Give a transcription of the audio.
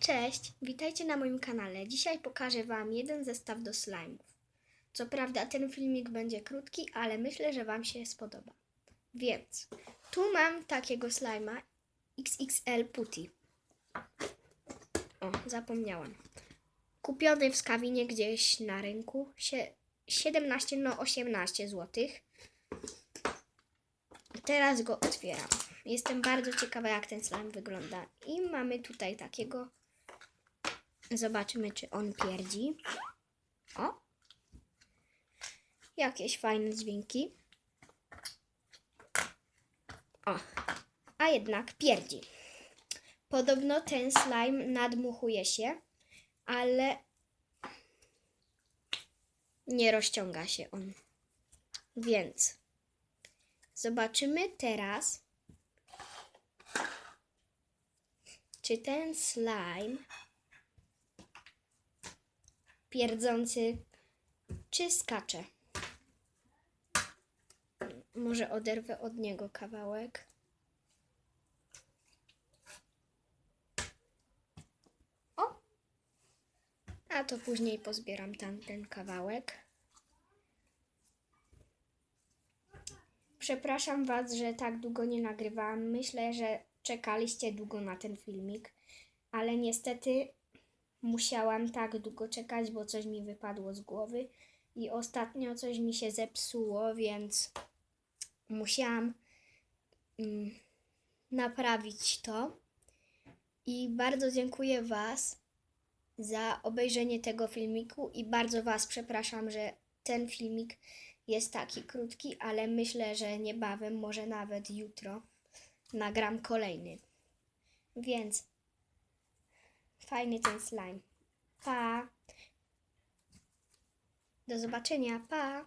Cześć, witajcie na moim kanale. Dzisiaj pokażę Wam jeden zestaw do slime'ów. Co prawda ten filmik będzie krótki, ale myślę, że Wam się spodoba. Więc tu mam takiego slime'a XXL Putty. O, zapomniałam. Kupiony w skawinie gdzieś na rynku. Sie- 17, no 18 zł. Teraz go otwieram. Jestem bardzo ciekawa, jak ten slime wygląda. I mamy tutaj takiego Zobaczymy, czy on pierdzi. O! Jakieś fajne dźwięki. O! A jednak pierdzi. Podobno ten slime nadmuchuje się, ale nie rozciąga się on. Więc zobaczymy teraz, czy ten slime pierdzący czy skacze. Może oderwę od niego kawałek. O! A to później pozbieram tamten kawałek. Przepraszam Was, że tak długo nie nagrywałam. Myślę, że czekaliście długo na ten filmik, ale niestety musiałam tak długo czekać, bo coś mi wypadło z głowy i ostatnio coś mi się zepsuło, więc musiałam mm, naprawić to. I bardzo dziękuję Was za obejrzenie tego filmiku i bardzo Was przepraszam, że ten filmik jest taki krótki, ale myślę, że niebawem, może nawet jutro, nagram kolejny. Więc Fajny ten slime. Pa! Do zobaczenia, pa!